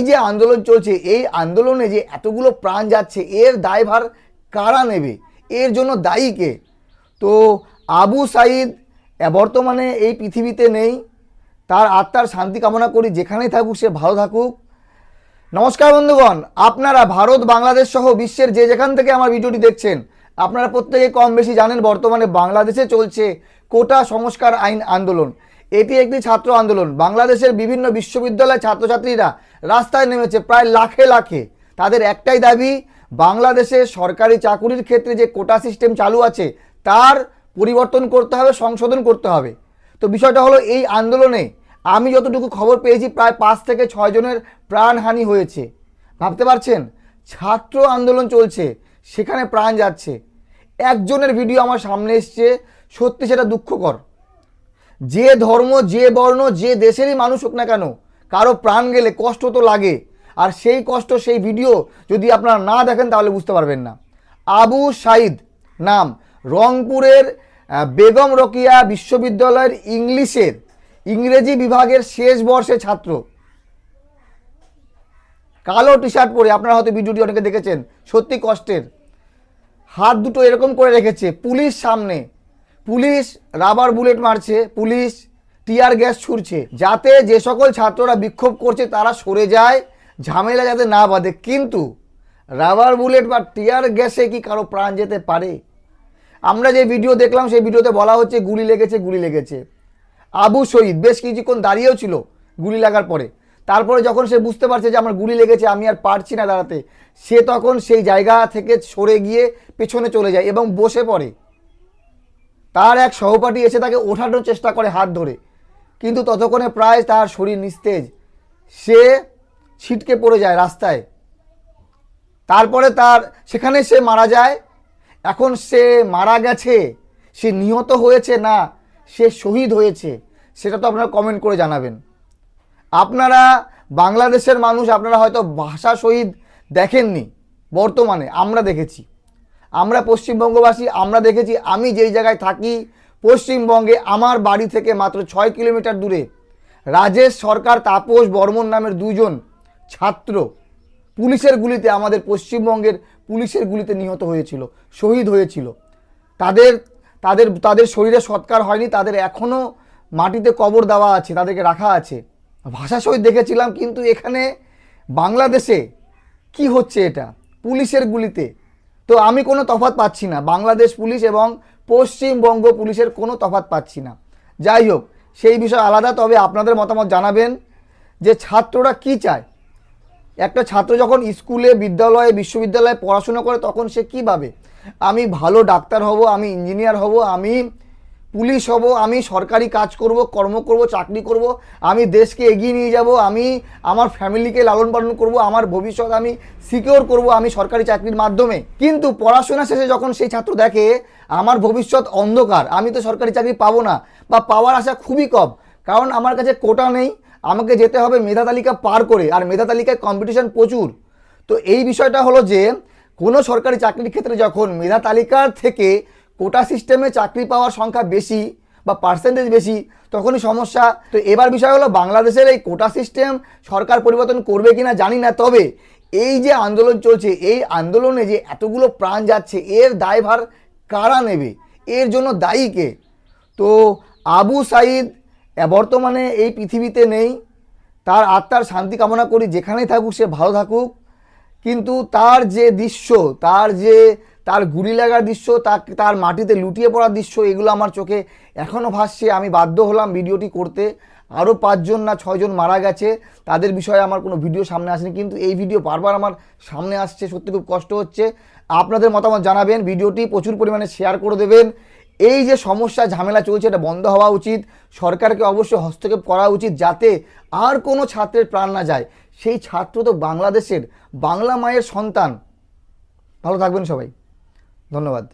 এই যে আন্দোলন চলছে, এই আন্দোলনে যে এতগুলো প্রাণ যাচ্ছে, এর দায়ভার কারা নেবে? এর জন্য দায়ী কে? তো আবু সাইদ বর্তমানে এই পৃথিবীতে নেই। তার আত্মার শান্তি কামনা করি, যেখানেই থাকুক সে ভালো থাকুক। নমস্কার বন্ধুগণ, আপনারা ভারত, বাংলাদেশ সহ বিশ্বের যে যেখান থেকে আমার ভিডিওটি দেখছেন, আপনারা প্রত্যেকে কম বেশি জানেন বর্তমানে বাংলাদেশে চলছে কোটা সংস্কার আইন আন্দোলন। এটি একটি ছাত্র আন্দোলন। বাংলাদেশের বিভিন্ন বিশ্ববিদ্যালয়ের ছাত্রছাত্রীরা রাস্তায় নেমেছে প্রায় লাখে লাখে। তাদের একটাই দাবি, বাংলাদেশে সরকারি চাকুরির ক্ষেত্রে যে কোটা সিস্টেম চালু আছে, তার পরিবর্তন করতে হবে, সংশোধন করতে হবে। তো বিষয়টা হলো, এই আন্দোলনে আমি যতটুকু খবর পেয়েছি, প্রায় পাঁচ থেকে ছয় জনের প্রাণহানি হয়েছে। ভাবতে পারছেন? ছাত্র আন্দোলন চলছে, সেখানে প্রাণ যাচ্ছে। একজনের ভিডিও আমার সামনে এসছে, সত্যি সেটা দুঃখকর। যে ধর্ম, যে বর্ণ, যে দেশেরই মানুষ হোক না কেন, কারও প্রাণ গেলে কষ্ট তো লাগে। আর সেই কষ্ট, সেই ভিডিও যদি আপনারা না দেখেন, তাহলে বুঝতে পারবেন না। আবু সাইদ নাম রংপুরের বেগম রকিয়া বিশ্ববিদ্যালয়ের ইংলিশের, ইংরেজি বিভাগের শেষ বর্ষের ছাত্র। কালো টি শার্ট পরে, আপনারা হয়তো ভিডিওটি অনেকে দেখেছেন, সত্যি কষ্টের। হাত দুটো এরকম করে রেখেছে, পুলিশ সামনে। পুলিশ রাবার বুলেট মারছে, পুলিশ টিয়ার গ্যাস ছুড়ছে, যাতে যে সকল ছাত্ররা বিক্ষোভ করছে তারা সরে যায়, ঝামেলা যাতে না বাঁধে। কিন্তু রাবার বুলেট বা টিয়ার গ্যাসে কি কারও প্রাণ যেতে পারে? আমরা যে ভিডিও দেখলাম, সেই ভিডিওতে বলা হচ্ছে গুলি লেগেছে গুলি লেগেছে। আবু শহীদ বেশ কিছুক্ষণ দাঁড়িয়েও ছিল গুলি লাগার পরে। তারপরে যখন সে বুঝতে পারছে যে আমার গুলি লেগেছে, আমি আর পারছি না দাঁড়াতে, সে তখন সেই জায়গা থেকে সরে গিয়ে পেছনে চলে যায় এবং বসে পড়ে। তার এক সহপাঠী এসে তাকে ওঠানোর চেষ্টা করে হাত ধরে। কিন্তু ততক্ষণে প্রায় তার শরীর নিস্তেজ। সে ছিটকে পড়ে যায় রাস্তায়। তারপরে তার, সেখানে সে মারা যায়। এখন সে মারা গেছে। সে নিহত হয়েছে না, সে শহীদ হয়েছে, সেটা তো আপনারা কমেন্ট করে জানাবেন। আপনারা বাংলাদেশের মানুষ, আপনারা হয়তো ভাষা শহীদ দেখেননি, বর্তমানে আমরা দেখেছি। আমরা পশ্চিমবঙ্গবাসী, আমরা দেখেছি আমি যেই জায়গায় থাকি, পশ্চিমবঙ্গে আমার বাড়ি থেকে মাত্র ছয় কিলোমিটার দূরে রাজেশ সরকার তাপস বর্মন নামের দুজন ছাত্র পুলিশের গুলিতে আমাদের পশ্চিমবঙ্গের পুলিশের গুলিতে নিহত হয়েছিল, শহীদ হয়েছিল। তাদের তাদের তাদের শরীরে সৎকার হয়নি, তাদের এখনও মাটিতে কবর দেওয়া আছে, তাদেরকে রাখা আছে। ভাষা শহীদ দেখেছিলাম, কিন্তু এখানে বাংলাদেশে কি হচ্ছে এটা? পুলিশের গুলিতে তো আমি কোনো তফাত পাচ্ছি না। বাংলাদেশ পুলিশ এবং পশ্চিমবঙ্গ পুলিশের কোনো তফাত পাচ্ছি না। যাই হোক, সেই বিষয় আলাদা, তবে আপনাদের মতামত জানাবেন যে ছাত্ররা কি চায়। একটা ছাত্র যখন স্কুলে, বিদ্যালয়ে, বিশ্ববিদ্যালয়ে পড়াশুনো করে, তখন সে কী ভাবে? আমি ভালো ডাক্তার হব, আমি ইঞ্জিনিয়ার হব, আমি পুলিশ হব, আমি সরকারি কাজ করব, কর্ম করব, চাকরি করব, আমি দেশকে এগিয়ে নিয়ে যাব, আমি আমার ফ্যামিলিকে লালন পালন করব, আমার ভবিষ্যৎ আমি সিকিওর করব, আমি সরকারি চাকরির মাধ্যমে। কিন্তু পড়াশোনা শেষে যখন সেই ছাত্র দেখে, আমার ভবিষ্যৎ অন্ধকার, আমি তো সরকারি চাকরি পাবো না, বা পাওয়ার আশা খুবই কম, কারণ আমার কাছে কোটা নেই, আমাকে যেতে হবে মেধা তালিকা পার করে, আর মেধা তালিকায় কম্পিটিশন প্রচুর। তো এই বিষয়টা হলো যে, কোনো সরকারি চাকরির ক্ষেত্রে যখন মেধা তালিকার থেকে কোটা সিস্টেমে চাকরি পাওয়ার সংখ্যা বেশি বা পার্সেন্টেজ বেশি, তখনই সমস্যা। তো এবার বিষয় হলো, বাংলাদেশের এই কোটা সিস্টেম সরকার পরিবর্তন করবে কিনা জানি না, তবে এই যে আন্দোলন চলছে, এই আন্দোলনে যে এতগুলো প্রাণ যাচ্ছে, এর দায়ভার কারা নেবে? এর জন্য দায়ী কে? তো আবু সাইদ বর্তমানে এই পৃথিবীতে নেই। তার আত্মার শান্তি কামনা করি, যেখানেই থাকুক সে ভালো থাকুক। কিন্তু তার যে দৃশ্য, তার যে তার গুলি লাগার দৃশ্য তার তার মাটিতে লুটিয়ে পড়ার দৃশ্য, এগুলো আমার চোখে এখনও ভাসছে। আমি বাধ্য হলাম ভিডিওটি করতে। আরও পাঁচজন না ছয়জন মারা গেছে। তাদের বিষয়ে আমার কোনো ভিডিও সামনে আসেনি, কিন্তু এই ভিডিও বারবার আমার সামনে আসছে। সত্যি খুব কষ্ট হচ্ছে। আপনাদের মতামত জানাবেন। ভিডিওটি প্রচুর পরিমাণে শেয়ার করে দেবেন। এই যে সমস্যা, ঝামেলা চলছে, এটা বন্ধ হওয়া উচিত। সরকারকে অবশ্যই হস্তক্ষেপ করা উচিত যাতে আর কোনো ছাত্রের প্রাণ না যায়। সেই ছাত্র তো বাংলাদেশের বাংলা মায়ের সন্তান। ভালো থাকবেন সবাই। ধন্যবাদ।